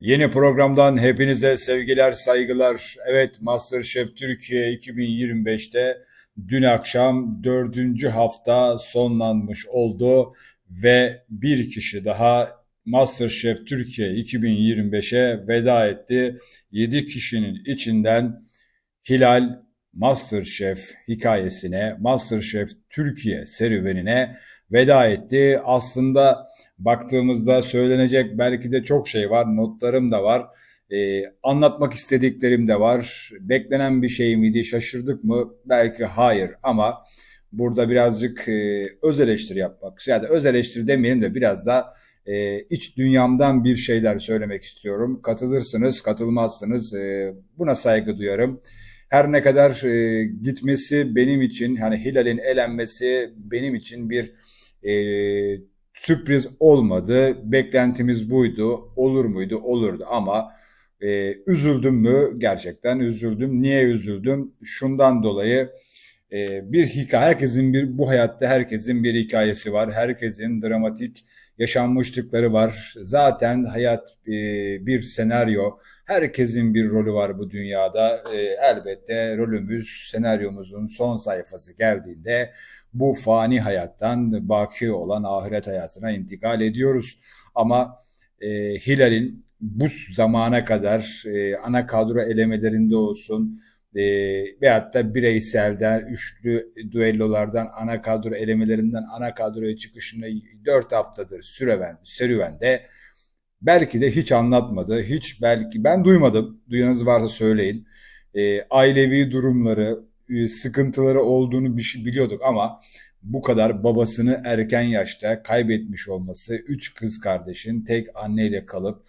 Yeni programdan hepinize sevgiler, saygılar. Evet, MasterChef Türkiye 2025'te dün akşam dördüncü hafta sonlanmış oldu ve bir kişi daha MasterChef Türkiye 2025'e veda etti. Yedi kişinin içinden Hilal MasterChef hikayesine, MasterChef Türkiye serüvenine veda etti. Aslında baktığımızda söylenecek belki de çok şey var. Notlarım da var. Ee, anlatmak istediklerim de var. Beklenen bir şey miydi? Şaşırdık mı? Belki hayır ama burada birazcık e, öz eleştiri yapmak. Yani öz eleştiri demeyelim de biraz da e, iç dünyamdan bir şeyler söylemek istiyorum. Katılırsınız, katılmazsınız. E, buna saygı duyarım. Her ne kadar e, gitmesi benim için, hani Hilal'in elenmesi benim için bir e, sürpriz olmadı. Beklentimiz buydu. Olur muydu? Olurdu ama e, üzüldüm mü? Gerçekten üzüldüm. Niye üzüldüm? Şundan dolayı e, bir hikaye, herkesin bir bu hayatta herkesin bir hikayesi var. Herkesin dramatik yaşanmışlıkları var. Zaten hayat e, bir senaryo. Herkesin bir rolü var bu dünyada. E, elbette rolümüz, senaryomuzun son sayfası geldiğinde bu fani hayattan baki olan ahiret hayatına intikal ediyoruz. Ama e, Hilal'in bu zamana kadar e, ana kadro elemelerinde olsun e, veyahut da bireyselden, üçlü düellolardan, ana kadro elemelerinden ana kadroya çıkışını 4 haftadır süreven, serüvende belki de hiç anlatmadı. Hiç belki ben duymadım. Duyanız varsa söyleyin. E, ailevi durumları, sıkıntıları olduğunu biliyorduk ama bu kadar babasını erken yaşta kaybetmiş olması, üç kız kardeşin tek anneyle kalıp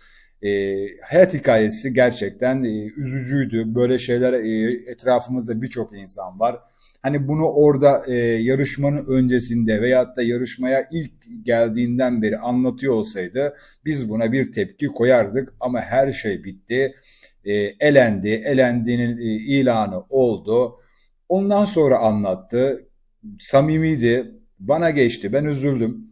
e, hayat hikayesi gerçekten e, üzücüydü. Böyle şeyler e, etrafımızda birçok insan var. Hani bunu orada e, yarışmanın öncesinde veyahut da yarışmaya ilk geldiğinden beri anlatıyor olsaydı biz buna bir tepki koyardık ama her şey bitti. E, elendi, elendiğinin e, ilanı oldu. Ondan sonra anlattı. Samimiydi. Bana geçti. Ben üzüldüm.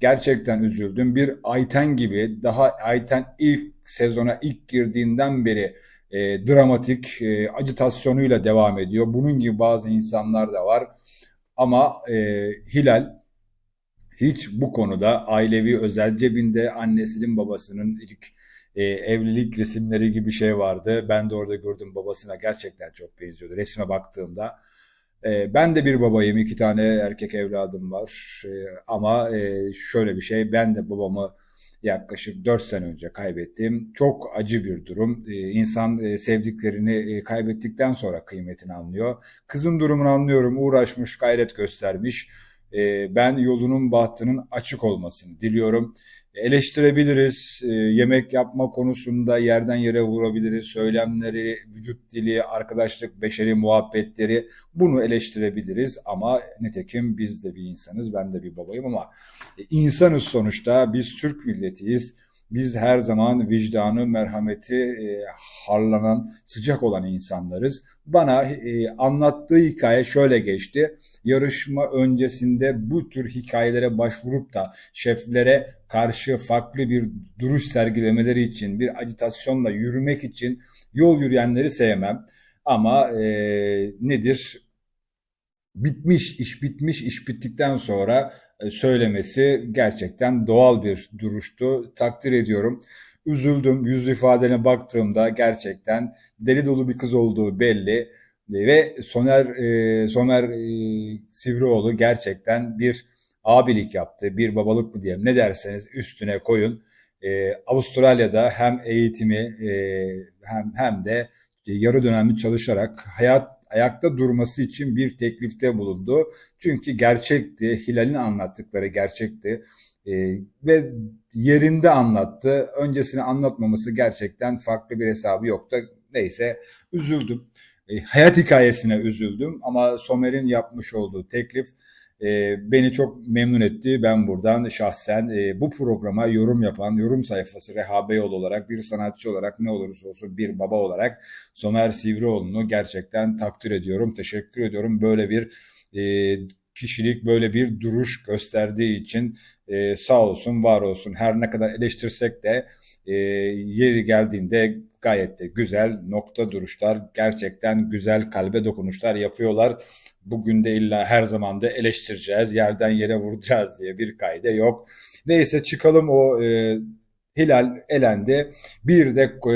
Gerçekten üzüldüm. Bir Ayten gibi daha Ayten ilk sezona ilk girdiğinden beri e, dramatik e, acitasyonuyla devam ediyor. Bunun gibi bazı insanlar da var. Ama e, Hilal hiç bu konuda ailevi özel cebinde annesinin babasının ilk e, evlilik resimleri gibi şey vardı. Ben de orada gördüm babasına gerçekten çok benziyordu. Resme baktığımda e, ben de bir babayım, iki tane erkek evladım var. E, ama e, şöyle bir şey, ben de babamı yaklaşık 4 sene önce kaybettim. Çok acı bir durum. E, insan e, sevdiklerini e, kaybettikten sonra kıymetini anlıyor. Kızın durumunu anlıyorum, uğraşmış, gayret göstermiş. E, ben yolunun bahtının açık olmasını diliyorum eleştirebiliriz. E, yemek yapma konusunda yerden yere vurabiliriz. Söylemleri, vücut dili, arkadaşlık, beşeri muhabbetleri bunu eleştirebiliriz. Ama nitekim biz de bir insanız. Ben de bir babayım ama e, insanız sonuçta. Biz Türk milletiyiz. Biz her zaman vicdanı, merhameti e, harlanan, sıcak olan insanlarız. Bana e, anlattığı hikaye şöyle geçti. Yarışma öncesinde bu tür hikayelere başvurup da şeflere karşı farklı bir duruş sergilemeleri için, bir acitasyonla yürümek için yol yürüyenleri sevmem. Ama e, nedir? Bitmiş, iş bitmiş, iş bittikten sonra söylemesi gerçekten doğal bir duruştu. Takdir ediyorum. Üzüldüm. Yüz ifadene baktığımda gerçekten deli dolu bir kız olduğu belli. Ve Soner e, Soner e, Sivrioğlu gerçekten bir abilik yaptı, bir babalık mı diyelim ne derseniz üstüne koyun. E, Avustralya'da hem eğitimi e, hem hem de yarı dönemli çalışarak hayat ayakta durması için bir teklifte bulundu. Çünkü gerçekti, Hilal'in anlattıkları gerçekti e, ve yerinde anlattı. Öncesini anlatmaması gerçekten farklı bir hesabı yoktu. Neyse üzüldüm. E, hayat hikayesine üzüldüm ama Somer'in yapmış olduğu teklif e, beni çok memnun etti. Ben buradan şahsen e, bu programa yorum yapan, yorum sayfası Reha Yol olarak bir sanatçı olarak ne olursa olsun bir baba olarak Somer Sivrioğlu'nu gerçekten takdir ediyorum. Teşekkür ediyorum. Böyle bir e, kişilik, böyle bir duruş gösterdiği için e, sağ olsun, var olsun. Her ne kadar eleştirsek de yeri geldiğinde gayet de güzel nokta duruşlar, gerçekten güzel kalbe dokunuşlar yapıyorlar. Bugün de illa her zaman da eleştireceğiz, yerden yere vuracağız diye bir kaide yok. Neyse çıkalım o e, Hilal elendi. Bir de e,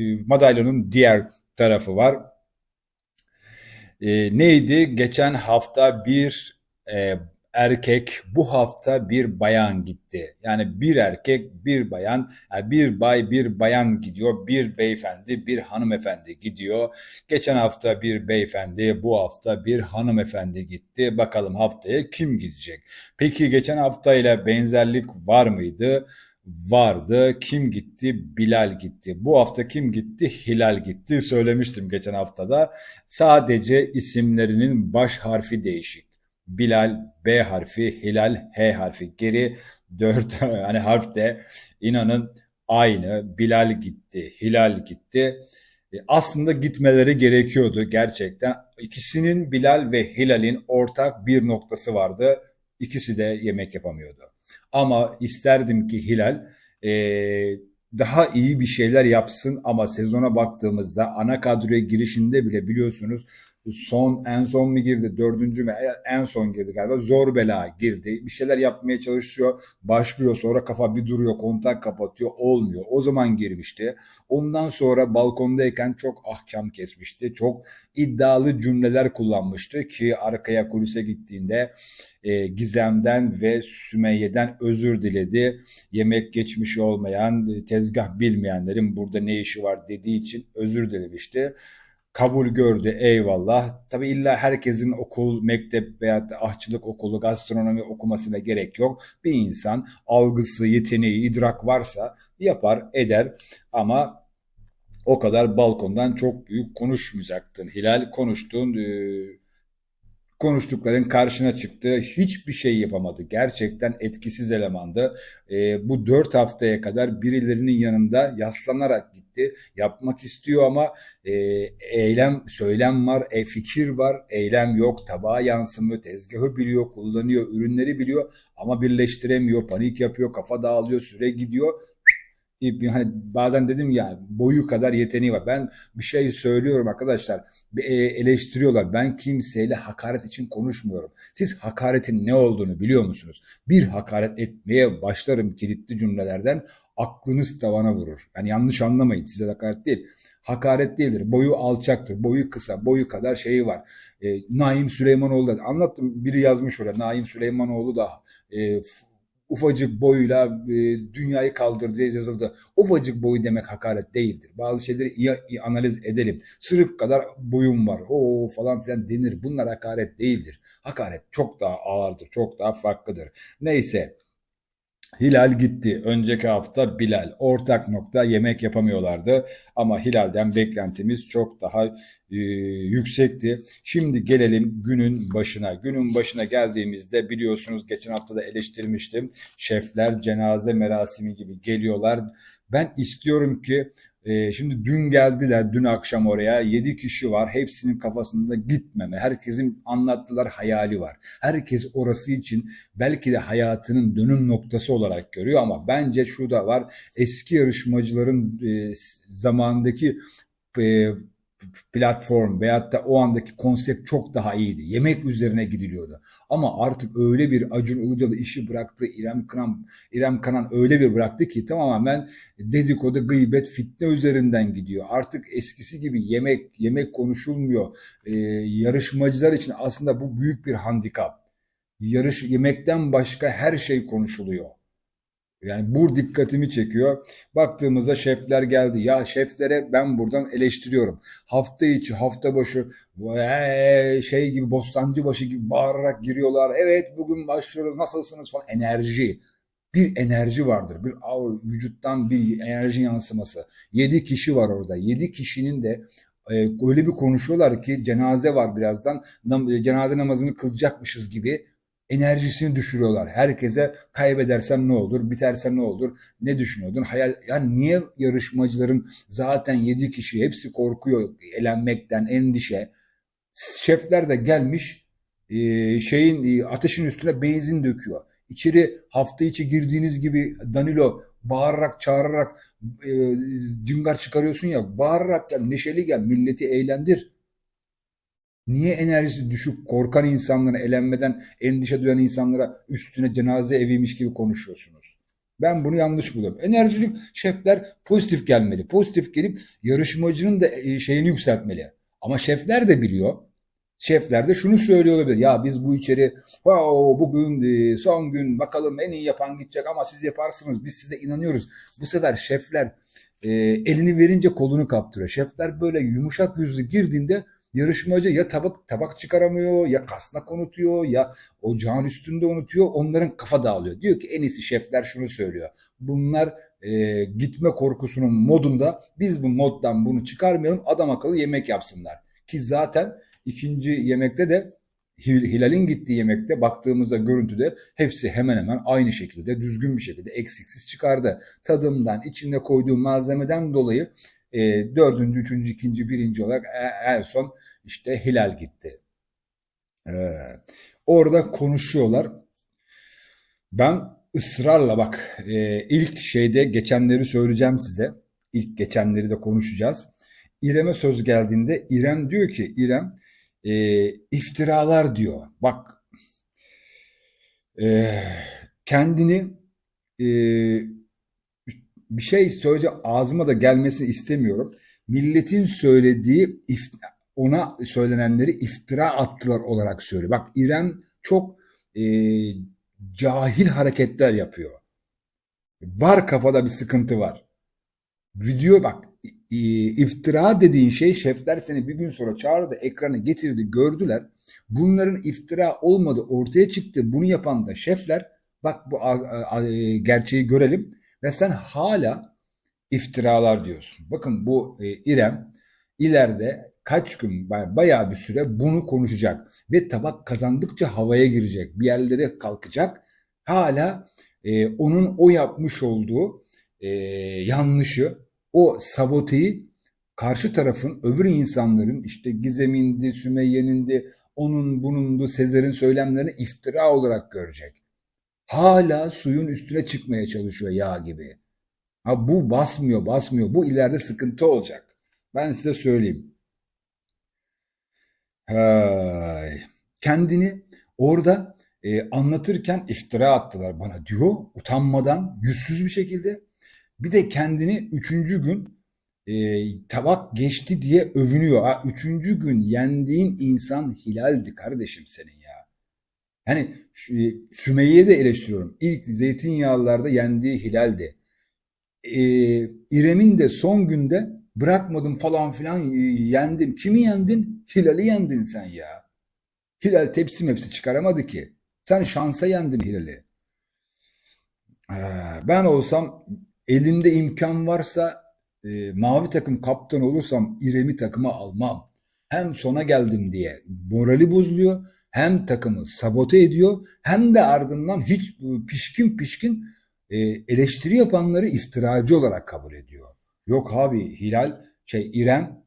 e madalyonun diğer tarafı var. E, neydi? Geçen hafta bir e, erkek, bu hafta bir bayan gitti. Yani bir erkek, bir bayan, yani bir bay, bir bayan gidiyor, bir beyefendi, bir hanımefendi gidiyor. Geçen hafta bir beyefendi, bu hafta bir hanımefendi gitti. Bakalım haftaya kim gidecek? Peki geçen haftayla benzerlik var mıydı? vardı. Kim gitti? Bilal gitti. Bu hafta kim gitti? Hilal gitti. Söylemiştim geçen haftada. Sadece isimlerinin baş harfi değişik. Bilal B harfi, Hilal H harfi. Geri dört hani harf de inanın aynı. Bilal gitti, Hilal gitti. E, aslında gitmeleri gerekiyordu gerçekten. İkisinin Bilal ve Hilal'in ortak bir noktası vardı. İkisi de yemek yapamıyordu. Ama isterdim ki Hilal e, daha iyi bir şeyler yapsın ama sezona baktığımızda ana kadroya girişinde bile biliyorsunuz son en son mu girdi? Dördüncü mü? En son girdi galiba. Zor bela girdi. Bir şeyler yapmaya çalışıyor. Başlıyor sonra kafa bir duruyor kontak kapatıyor. Olmuyor. O zaman girmişti. Ondan sonra balkondayken çok ahkam kesmişti. Çok iddialı cümleler kullanmıştı ki arkaya kulise gittiğinde e, Gizem'den ve Sümeyye'den özür diledi. Yemek geçmişi olmayan tezgah bilmeyenlerin burada ne işi var dediği için özür dilemişti kabul gördü eyvallah. Tabi illa herkesin okul, mektep veya ahçılık okulu, gastronomi okumasına gerek yok. Bir insan algısı, yeteneği, idrak varsa yapar, eder ama o kadar balkondan çok büyük konuşmayacaktın. Hilal konuştun, e, konuştukların karşına çıktı. Hiçbir şey yapamadı. Gerçekten etkisiz elemandı. E, bu dört haftaya kadar birilerinin yanında yaslanarak gitti. Yapmak istiyor ama e, eylem, söylem var, e, fikir var, eylem yok. Tabağa yansımıyor, tezgahı biliyor, kullanıyor, ürünleri biliyor ama birleştiremiyor, panik yapıyor, kafa dağılıyor, süre gidiyor hani bazen dedim ya boyu kadar yeteneği var. Ben bir şey söylüyorum arkadaşlar. E, eleştiriyorlar. Ben kimseyle hakaret için konuşmuyorum. Siz hakaretin ne olduğunu biliyor musunuz? Bir hakaret etmeye başlarım kilitli cümlelerden aklınız tavana vurur. Yani yanlış anlamayın size hakaret değil. Hakaret değildir. Boyu alçaktır. Boyu kısa. Boyu kadar şeyi var. E, Naim Süleymanoğlu da anlattım. Biri yazmış oraya. Naim Süleymanoğlu da e, ufacık boyuyla e, dünyayı kaldır diye yazıldı. Ufacık boy demek hakaret değildir. Bazı şeyleri iyi, iyi analiz edelim. Sırık kadar boyum var. O falan filan denir. Bunlar hakaret değildir. Hakaret çok daha ağırdır. Çok daha farklıdır. Neyse. Hilal gitti. Önceki hafta Bilal. Ortak nokta yemek yapamıyorlardı. Ama Hilal'den beklentimiz çok daha e, yüksekti. Şimdi gelelim günün başına. Günün başına geldiğimizde biliyorsunuz geçen hafta da eleştirmiştim. Şefler cenaze merasimi gibi geliyorlar. Ben istiyorum ki ee, şimdi dün geldiler, dün akşam oraya. Yedi kişi var. Hepsinin kafasında gitmeme. Herkesin anlattılar hayali var. Herkes orası için belki de hayatının dönüm noktası olarak görüyor ama bence şu da var. Eski yarışmacıların e, zamandaki e, platform veyahut da o andaki konsept çok daha iyiydi. Yemek üzerine gidiliyordu. Ama artık öyle bir Acun Ilıcalı işi bıraktı. İrem Kanan, İrem Kanan öyle bir bıraktı ki tamamen dedikodu, gıybet, fitne üzerinden gidiyor. Artık eskisi gibi yemek yemek konuşulmuyor. Ee, yarışmacılar için aslında bu büyük bir handikap. Yarış yemekten başka her şey konuşuluyor. Yani bu dikkatimi çekiyor. Baktığımızda şefler geldi. Ya şeflere ben buradan eleştiriyorum. Hafta içi, hafta başı şey gibi bostancı başı gibi bağırarak giriyorlar. Evet bugün başlıyoruz nasılsınız falan. Enerji. Bir enerji vardır. Bir vücuttan bir enerji yansıması. Yedi kişi var orada. Yedi kişinin de e, öyle bir konuşuyorlar ki cenaze var birazdan. Cenaze namazını kılacakmışız gibi enerjisini düşürüyorlar. Herkese kaybedersem ne olur, bitersem ne olur, ne düşünüyordun? Hayal, yani niye yarışmacıların zaten yedi kişi hepsi korkuyor elenmekten, endişe. Şefler de gelmiş e, şeyin e, ateşin üstüne benzin döküyor. içeri hafta içi girdiğiniz gibi Danilo bağırarak çağırarak e, cıngar çıkarıyorsun ya bağırarak gel neşeli gel milleti eğlendir. Niye enerjisi düşük korkan insanlara elenmeden endişe duyan insanlara üstüne cenaze eviymiş gibi konuşuyorsunuz? Ben bunu yanlış buluyorum. Enerjilik şefler pozitif gelmeli. Pozitif gelip yarışmacının da e, şeyini yükseltmeli. Ama şefler de biliyor. Şefler de şunu söylüyor olabilir. Ya biz bu içeri bugün son gün bakalım en iyi yapan gidecek ama siz yaparsınız biz size inanıyoruz. Bu sefer şefler e, elini verince kolunu kaptırıyor. Şefler böyle yumuşak yüzlü girdiğinde yarışmacı ya tabak tabak çıkaramıyor ya kasnak unutuyor ya ocağın üstünde unutuyor. Onların kafa dağılıyor. Diyor ki en iyisi şefler şunu söylüyor. Bunlar e, gitme korkusunun modunda biz bu moddan bunu çıkarmayalım adam akıllı yemek yapsınlar. Ki zaten ikinci yemekte de Hilal'in gittiği yemekte baktığımızda görüntüde hepsi hemen hemen aynı şekilde düzgün bir şekilde eksiksiz çıkardı. Tadımdan, içinde koyduğu malzemeden dolayı e, dördüncü, üçüncü, ikinci, birinci olarak e, en son işte Hilal gitti. E, orada konuşuyorlar. Ben ısrarla bak e, ilk şeyde geçenleri söyleyeceğim size. İlk geçenleri de konuşacağız. İrem'e söz geldiğinde İrem diyor ki İrem e, iftiralar diyor. Bak e, kendini e, bir şey söyleyeceğim ağzıma da gelmesini istemiyorum. Milletin söylediği ona söylenenleri iftira attılar olarak söylüyor. Bak İrem çok e, cahil hareketler yapıyor. Var kafada bir sıkıntı var. Video bak iftira dediğin şey şefler seni bir gün sonra çağırdı, ekranı getirdi, gördüler. Bunların iftira olmadı ortaya çıktı. Bunu yapan da şefler. Bak bu gerçeği görelim ve sen hala iftiralar diyorsun. Bakın bu e, İrem ileride kaç gün bayağı bir süre bunu konuşacak ve tabak kazandıkça havaya girecek. Bir yerlere kalkacak. Hala e, onun o yapmış olduğu e, yanlışı o saboteyi karşı tarafın öbür insanların işte Gizem'indi, Sümeyye'nindi, onun bunundu, Sezer'in söylemlerini iftira olarak görecek. Hala suyun üstüne çıkmaya çalışıyor yağ gibi. Ha bu basmıyor, basmıyor. Bu ileride sıkıntı olacak. Ben size söyleyeyim. Hay. Kendini orada e, anlatırken iftira attılar bana diyor. Utanmadan, yüzsüz bir şekilde. Bir de kendini üçüncü gün e, tabak geçti diye övünüyor. Ha, üçüncü gün yendiğin insan Hilal'di kardeşim senin ya. Yani e, Sümeyye'yi de eleştiriyorum. İlk zeytinyağlılarda yendiği Hilal'di. E, İrem'in de son günde bırakmadım falan filan yendim. Kimi yendin? Hilal'i yendin sen ya. Hilal tepsi mepsi çıkaramadı ki. Sen şansa yendin Hilal'i. Ben olsam elimde imkan varsa e, mavi takım kaptan olursam İrem'i takıma almam. Hem sona geldim diye morali bozuluyor, hem takımı sabote ediyor, hem de ardından hiç pişkin pişkin e, eleştiri yapanları iftiracı olarak kabul ediyor. Yok abi Hilal, şey İrem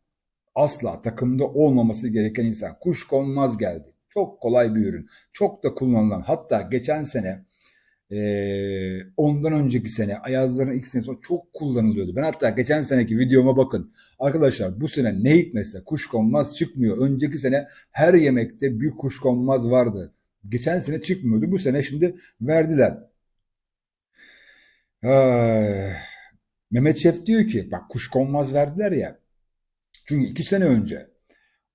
asla takımda olmaması gereken insan. Kuş konmaz geldi. Çok kolay bir ürün. Çok da kullanılan. Hatta geçen sene ee, ondan önceki sene Ayazların ilk senesi çok kullanılıyordu. Ben hatta geçen seneki videoma bakın. Arkadaşlar bu sene ne hikmetse kuşkonmaz çıkmıyor. Önceki sene her yemekte bir kuşkonmaz vardı. Geçen sene çıkmıyordu. Bu sene şimdi verdiler. Ay. Mehmet Şef diyor ki bak kuşkonmaz verdiler ya. Çünkü iki sene önce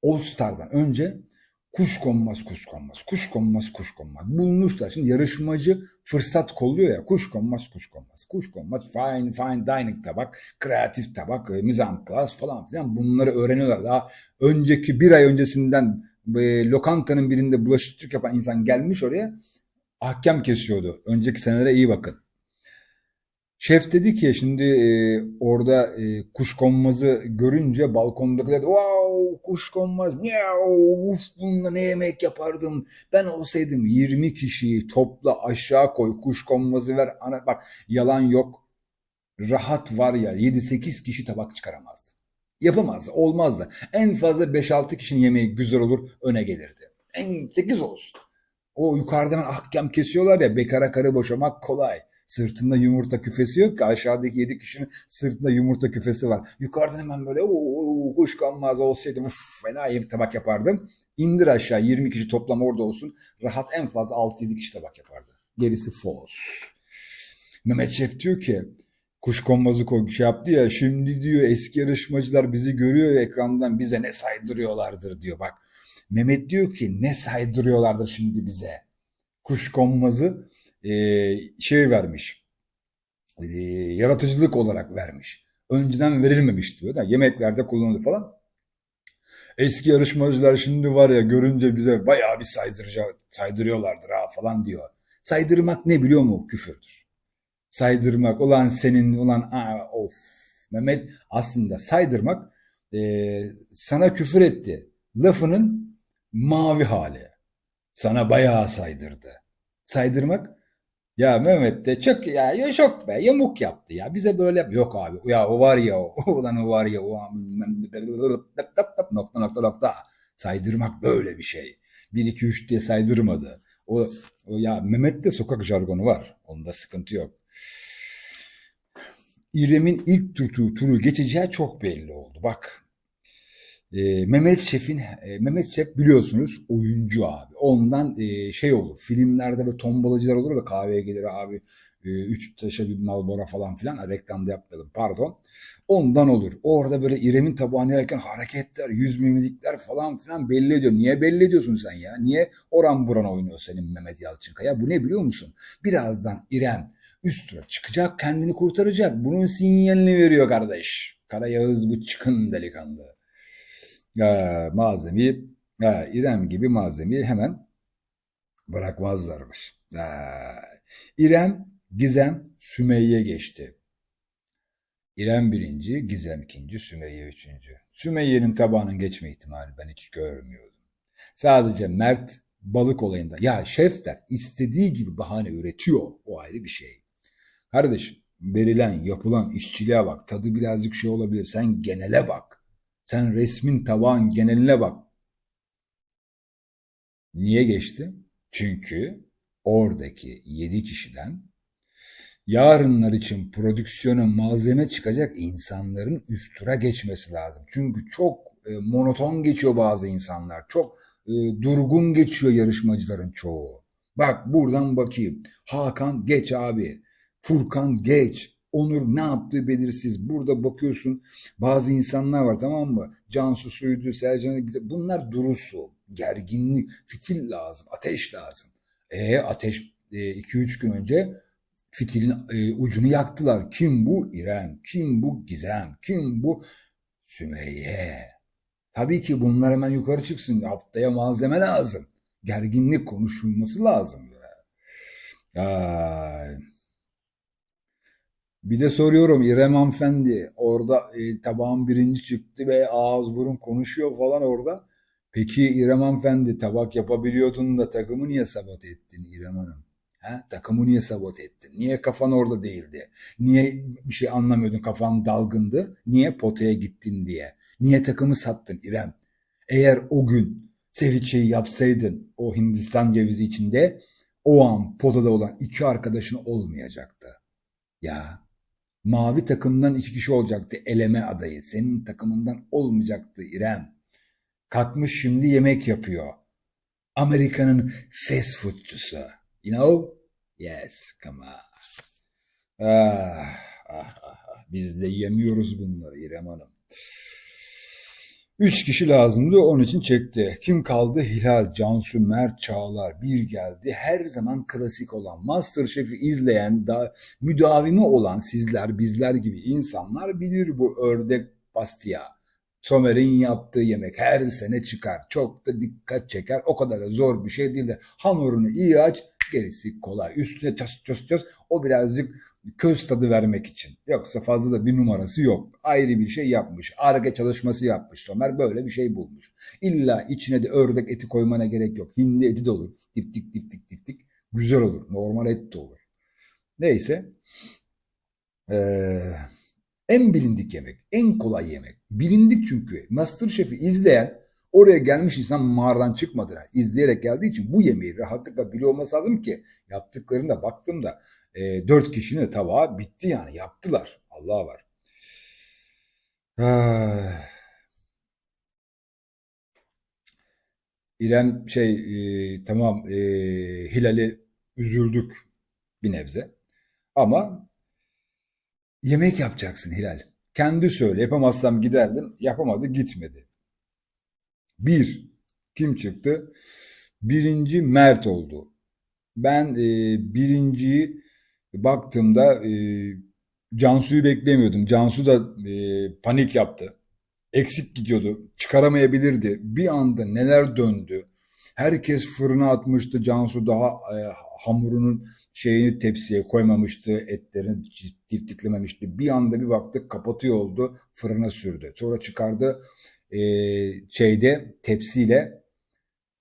All Star'dan önce Kuş konmaz, kuş konmaz, kuş konmaz, kuş konmaz. Bulmuşlar. Şimdi yarışmacı fırsat kolluyor ya. Kuş konmaz, kuş konmaz, kuş konmaz. Fine, fine dining tabak, kreatif tabak, e, mizan plus falan filan bunları öğreniyorlar. Daha önceki bir ay öncesinden e, lokantanın birinde bulaşıkçılık yapan insan gelmiş oraya ahkam kesiyordu. Önceki senelere iyi bakın. Şef dedi ki şimdi e, orada e, konmazı görünce balkondakiler de wow kuş konmaz miau uf bununla ne yemek yapardım? Ben olsaydım 20 kişiyi topla aşağı koy kuş konmazı ver ana bak yalan yok. Rahat var ya 7-8 kişi tabak çıkaramazdı. Yapamazdı olmazdı. En fazla 5-6 kişinin yemeği güzel olur öne gelirdi. En 8 olsun. O yukarıdan ahkam kesiyorlar ya bekara karı boşamak kolay. Sırtında yumurta küfesi yok ki aşağıdaki yedi kişinin sırtında yumurta küfesi var. Yukarıdan hemen böyle o kuşkanmaz olsaydım uf, fena bir tabak yapardım. İndir aşağı 20 kişi toplam orada olsun. Rahat en fazla 6-7 kişi tabak yapardı. Gerisi fos. Mehmet Şef diyor ki kuşkonmazı koy şey yaptı ya şimdi diyor eski yarışmacılar bizi görüyor ya ekrandan bize ne saydırıyorlardır diyor bak. Mehmet diyor ki ne saydırıyorlardır şimdi bize. Kuşkonmazı şey vermiş. E, yaratıcılık olarak vermiş. Önceden verilmemiş diyor da yemeklerde kullanılır falan. Eski yarışmacılar şimdi var ya görünce bize bayağı bir saydırıcı, saydırıyorlardır ha falan diyor. Saydırmak ne biliyor mu? Küfürdür. Saydırmak ulan senin ulan aa, of. Mehmet aslında saydırmak e, sana küfür etti. Lafının mavi hali. Sana bayağı saydırdı. Saydırmak ya Mehmet de çok ya yok be yamuk yaptı ya. Bize böyle yok abi ya o var ya o ulan o var ya o nokta nokta nokta. Saydırmak böyle bir şey. 1 2 3 diye saydırmadı. O, o ya Mehmet'te sokak jargonu var. Onda sıkıntı yok. İrem'in ilk turu, turu geçeceği çok belli oldu. Bak e, Mehmet Şef'in e, Mehmet Şef biliyorsunuz oyuncu abi. Ondan e, şey olur. Filmlerde ve tombalacılar olur ve kahveye gelir abi. E, üç taşa bir Marlboro falan filan. Reklamda yapmadım pardon. Ondan olur. Orada böyle İrem'in tabağını yerken hareketler, yüz mimikler falan filan belli ediyor. Niye belli ediyorsun sen ya? Niye oran buran oynuyor senin Mehmet Yalçınkaya? Bu ne biliyor musun? Birazdan İrem üst tura çıkacak, kendini kurtaracak. Bunun sinyalini veriyor kardeş. Kara Yağız bu çıkın delikanlı. Ya, malzemeyi ya, İrem gibi malzemeyi hemen bırakmazlarmış. Ya, İrem, Gizem, Sümeyye geçti. İrem birinci, Gizem ikinci, Sümeyye üçüncü. Sümeyye'nin tabağının geçme ihtimali ben hiç görmüyordum. Sadece Mert balık olayında ya şefler istediği gibi bahane üretiyor. O ayrı bir şey. Kardeşim verilen yapılan işçiliğe bak. Tadı birazcık şey olabilir. Sen genele bak. Sen resmin tabağın geneline bak. Niye geçti? Çünkü oradaki 7 kişiden yarınlar için prodüksiyona malzeme çıkacak insanların üst tura geçmesi lazım. Çünkü çok e, monoton geçiyor bazı insanlar. Çok e, durgun geçiyor yarışmacıların çoğu. Bak buradan bakayım. Hakan geç abi. Furkan geç. Onur ne yaptığı belirsiz. Burada bakıyorsun bazı insanlar var tamam mı? Cansu Suydu, Sercan bunlar durusu, gerginlik, fitil lazım, ateş lazım. E ateş 2-3 gün önce fitilin e, ucunu yaktılar. Kim bu? İrem. Kim bu? Gizem. Kim bu? Sümeyye. Tabii ki bunlar hemen yukarı çıksın. Haftaya malzeme lazım. Gerginlik konuşulması lazım. Ay. Bir de soruyorum İrem hanımefendi orada e, tabağın birinci çıktı ve ağız burun konuşuyor falan orada. Peki İrem hanımefendi tabak yapabiliyordun da takımı niye sabote ettin İrem Hanım? Ha? Takımı niye sabote ettin? Niye kafan orada değildi? Niye bir şey anlamıyordun kafan dalgındı? Niye potaya gittin diye? Niye takımı sattın İrem? Eğer o gün seviçeyi yapsaydın o Hindistan cevizi içinde o an potada olan iki arkadaşın olmayacaktı. Ya mavi takımdan iki kişi olacaktı eleme adayı. Senin takımından olmayacaktı İrem. Kalkmış şimdi yemek yapıyor. Amerika'nın fast foodcusu. You know? Yes, come on. Ah, ah, ah, ah. Biz de yemiyoruz bunları İrem Hanım. Üç kişi lazımdı onun için çekti. Kim kaldı? Hilal, Cansu, Mert, Çağlar bir geldi. Her zaman klasik olan Masterchef'i izleyen da müdavimi olan sizler bizler gibi insanlar bilir bu ördek pastia. Somer'in yaptığı yemek her sene çıkar. Çok da dikkat çeker. O kadar da zor bir şey değil de hamurunu iyi aç gerisi kolay. Üstüne çöz çöz çöz o birazcık köz tadı vermek için. Yoksa fazla da bir numarası yok. Ayrı bir şey yapmış. Arge çalışması yapmış Somer. Böyle bir şey bulmuş. İlla içine de ördek eti koymana gerek yok. Hindi eti de olur. Diptik diptik diptik. Güzel olur. Normal et de olur. Neyse. Ee, en bilindik yemek. En kolay yemek. Bilindik çünkü. Masterchef'i izleyen Oraya gelmiş insan mağaradan çıkmadı. İzleyerek geldiği için bu yemeği rahatlıkla biliyor olması lazım ki yaptıklarında baktığımda e, dört kişinin tabağı bitti yani yaptılar. Allah var. Ah. İrem şey e, tamam e, Hilal'i üzüldük bir nebze. Ama yemek yapacaksın Hilal. Kendi söyle yapamazsam giderdim. Yapamadı gitmedi. Bir kim çıktı? Birinci Mert oldu. Ben e, birinciyi baktığımda e, Cansu'yu beklemiyordum. Cansu da e, panik yaptı. Eksik gidiyordu. Çıkaramayabilirdi. Bir anda neler döndü. Herkes fırına atmıştı. Cansu daha e, hamurunun şeyini tepsiye koymamıştı. Etlerini tiftiklememişti. Bir anda bir baktık kapatıyor oldu. Fırına sürdü. Sonra çıkardı e, şeyde tepsiyle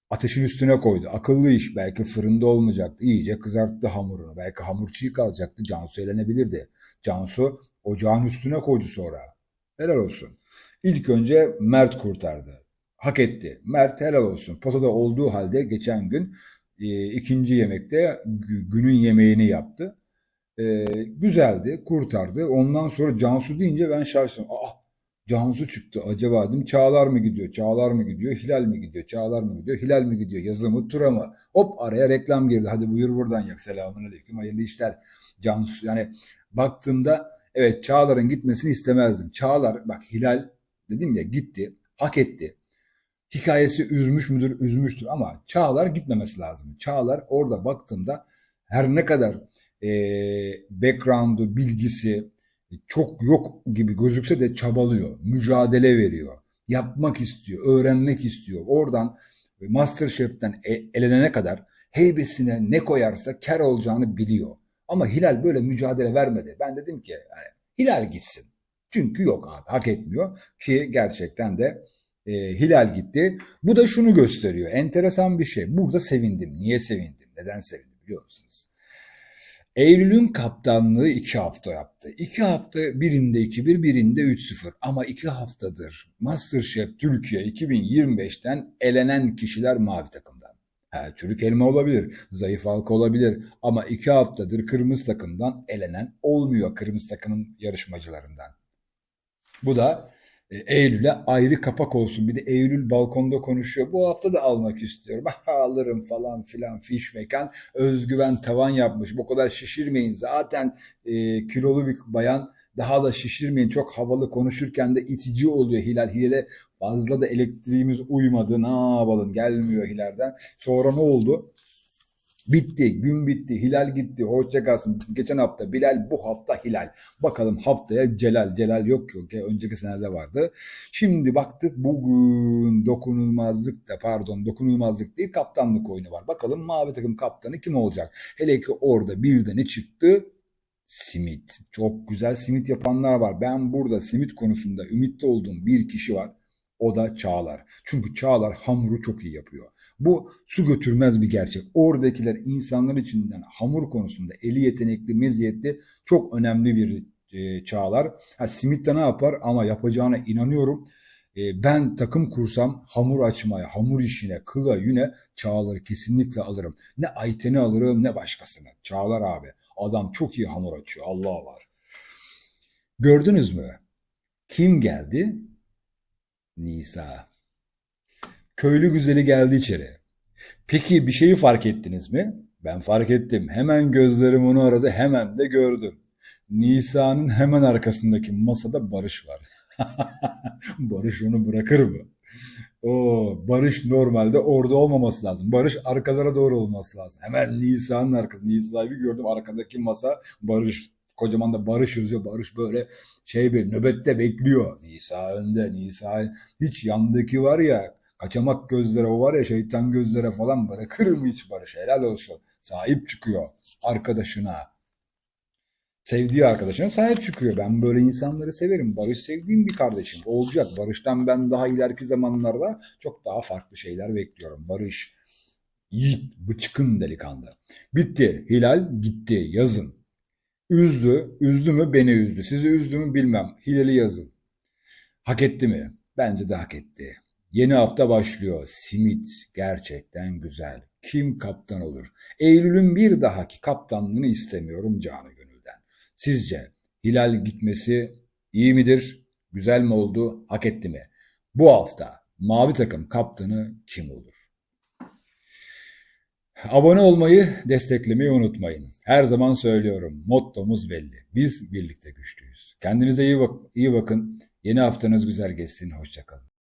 ateşin üstüne koydu. Akıllı iş. Belki fırında olmayacaktı. İyice kızarttı hamurunu. Belki hamur çiğ kalacaktı. Cansu eğlenebilirdi. Cansu ocağın üstüne koydu sonra. Helal olsun. İlk önce Mert kurtardı. Hak etti. Mert helal olsun. Potada olduğu halde geçen gün e, ikinci yemekte günün yemeğini yaptı. E, güzeldi, kurtardı. Ondan sonra Cansu deyince ben şaşırdım. Aa Cansu çıktı. Acaba dedim Çağlar mı gidiyor? Çağlar mı gidiyor? Hilal mi gidiyor? Çağlar mı gidiyor? Hilal mi gidiyor? Yazı mı? Tura mı? Hop araya reklam girdi. Hadi buyur buradan yak. Selamun aleyküm. Hayırlı işler. Cansu yani baktığımda evet Çağlar'ın gitmesini istemezdim. Çağlar bak Hilal dedim ya gitti. Hak etti. Hikayesi üzmüş müdür? Üzmüştür ama Çağlar gitmemesi lazım. Çağlar orada baktığında her ne kadar e, background'u, bilgisi, çok yok gibi gözükse de çabalıyor, mücadele veriyor, yapmak istiyor, öğrenmek istiyor. Oradan Masterchef'ten e, elenene kadar heybesine ne koyarsa kar olacağını biliyor. Ama Hilal böyle mücadele vermedi. Ben dedim ki yani Hilal gitsin. Çünkü yok abi hak etmiyor ki gerçekten de e, Hilal gitti. Bu da şunu gösteriyor. Enteresan bir şey. Burada sevindim. Niye sevindim? Neden sevindim biliyor musunuz? Eylül'ün kaptanlığı iki hafta yaptı. İki hafta birinde 2-1, birinde 3-0. Ama iki haftadır Masterchef Türkiye 2025'ten elenen kişiler mavi takımdan. Ha, çürük elma olabilir, zayıf halka olabilir ama iki haftadır kırmızı takımdan elenen olmuyor kırmızı takımın yarışmacılarından. Bu da Eylül'e ayrı kapak olsun. Bir de Eylül balkonda konuşuyor. Bu hafta da almak istiyorum. Alırım falan filan fiş mekan. Özgüven tavan yapmış. Bu kadar şişirmeyin. Zaten e, kilolu bir bayan daha da şişirmeyin. Çok havalı konuşurken de itici oluyor Hilal. Hilal'e fazla da elektriğimiz uymadı. Ne yapalım gelmiyor Hilal'den. Sonra ne oldu? Bitti, gün bitti, Hilal gitti, hoşça kalsın. Geçen hafta Bilal, bu hafta Hilal. Bakalım haftaya Celal, Celal yok yok. Önceki senede vardı. Şimdi baktık bugün dokunulmazlık da pardon dokunulmazlık değil kaptanlık oyunu var. Bakalım mavi takım kaptanı kim olacak? Hele ki orada bir de ne çıktı? Simit. Çok güzel simit yapanlar var. Ben burada simit konusunda ümitli olduğum bir kişi var. O da Çağlar. Çünkü Çağlar hamuru çok iyi yapıyor. Bu su götürmez bir gerçek. Oradakiler insanlar içinden hamur konusunda eli yetenekli, meziyetli çok önemli bir e, çağlar. Ha, Simit de ne yapar ama yapacağına inanıyorum. E, ben takım kursam hamur açmaya, hamur işine, kıla, yüne çağları kesinlikle alırım. Ne Ayten'i alırım ne başkasını. Çağlar abi. Adam çok iyi hamur açıyor. Allah var. Gördünüz mü? Kim geldi? Nisa. Köylü güzeli geldi içeri. Peki bir şeyi fark ettiniz mi? Ben fark ettim. Hemen gözlerim onu aradı. Hemen de gördüm. Nisa'nın hemen arkasındaki masada Barış var. Barış onu bırakır mı? O Barış normalde orada olmaması lazım. Barış arkalara doğru olması lazım. Hemen Nisa'nın arkası. Nisa'yı bir gördüm arkadaki masa Barış kocaman da Barış yazıyor. Barış böyle şey bir nöbette bekliyor. Nisa önde. Nisa hiç yandaki var ya kaçamak gözlere o var ya şeytan gözlere falan bırakır mı hiç Barış? Helal olsun. Sahip çıkıyor arkadaşına. Sevdiği arkadaşına sahip çıkıyor. Ben böyle insanları severim. Barış sevdiğim bir kardeşim. Olacak. Barış'tan ben daha ileriki zamanlarda çok daha farklı şeyler bekliyorum. Barış yiğit, bıçkın delikanlı. Bitti. Hilal gitti. Yazın. Üzdü. Üzdü mü? Beni üzdü. Sizi üzdü mü bilmem. Hilal'i yazın. Hak etti mi? Bence de hak etti. Yeni hafta başlıyor. Simit gerçekten güzel. Kim kaptan olur? Eylül'ün bir dahaki kaptanlığını istemiyorum canı gönülden. Sizce Hilal gitmesi iyi midir? Güzel mi oldu? Hak etti mi? Bu hafta mavi takım kaptanı kim olur? Abone olmayı, desteklemeyi unutmayın. Her zaman söylüyorum. Mottomuz belli. Biz birlikte güçlüyüz. Kendinize iyi, bak iyi bakın. Yeni haftanız güzel geçsin. Hoşçakalın.